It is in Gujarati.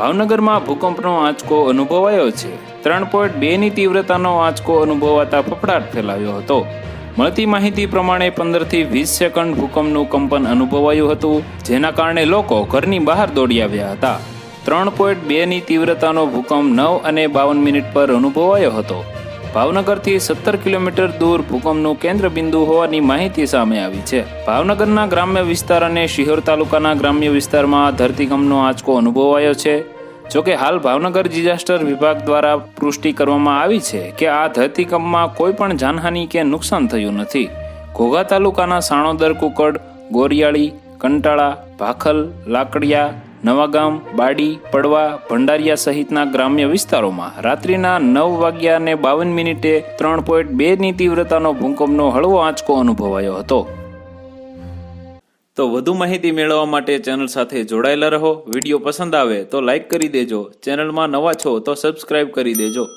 ભાવનગરમાં ભૂકંપનો આંચકો અનુભવાયો છે. ત્રણ પોઈન્ટ બેની તીવ્રતાનો આંચકો અનુભવાતા ફફડાટ ફેલાયો હતો. મળતી માહિતી પ્રમાણે પંદરથી વીસ સેકન્ડ ભૂકંપનું કંપન અનુભવાયું હતું, જેના કારણે લોકો ઘરની બહાર દોડી આવ્યા હતા. ત્રણ પોઈન્ટ બેની તીવ્રતાનો ભૂકંપ નવ અને બાવન મિનિટ પર અનુભવાયો હતો. ભાવનગરથી સત્તર કિલોમીટર દૂર ભૂકંપનું કેન્દ્ર બિંદુ હોવાની માહિતી સામે આવી છે. ભાવનગરના ગ્રામ્ય વિસ્તાર અને શિહોર તાલુકાના ગ્રામ્ય વિસ્તારમાં ધરતીકંપનો આંચકો અનુભવાયો છે. જોકે હાલ ભાવનગર ડિઝાસ્ટર વિભાગ દ્વારા પુષ્ટિ કરવામાં આવી છે કે આ ધરતીકંપમાં કોઈ પણ જાનહાનિ કે નુકસાન થયું નથી. ઘોઘા તાલુકાના સાણોદર કુકડ, ગોરિયાળી, કંટાળા, ભાખલ, લાકડિયા નવાગામ બાડી, પડવા, ભંડારિયા સહિતના ગ્રામ્ય વિસ્તારોમાં રાત્રિના નવ વાગ્યા અને બાવન મિનિટે ત્રણ પોઈન્ટ બેની તીવ્રતાનો ભૂકંપનો હળવો આંચકો અનુભવાયો હતો. તો વધુ માહિતી મેળવવા માટે ચેનલ સાથે જોડાયેલા રહો. વીડિયો પસંદ આવે તો લાઈક કરી દેજો. ચેનલમાં નવા છો તો સબસ્ક્રાઇબ કરી દેજો.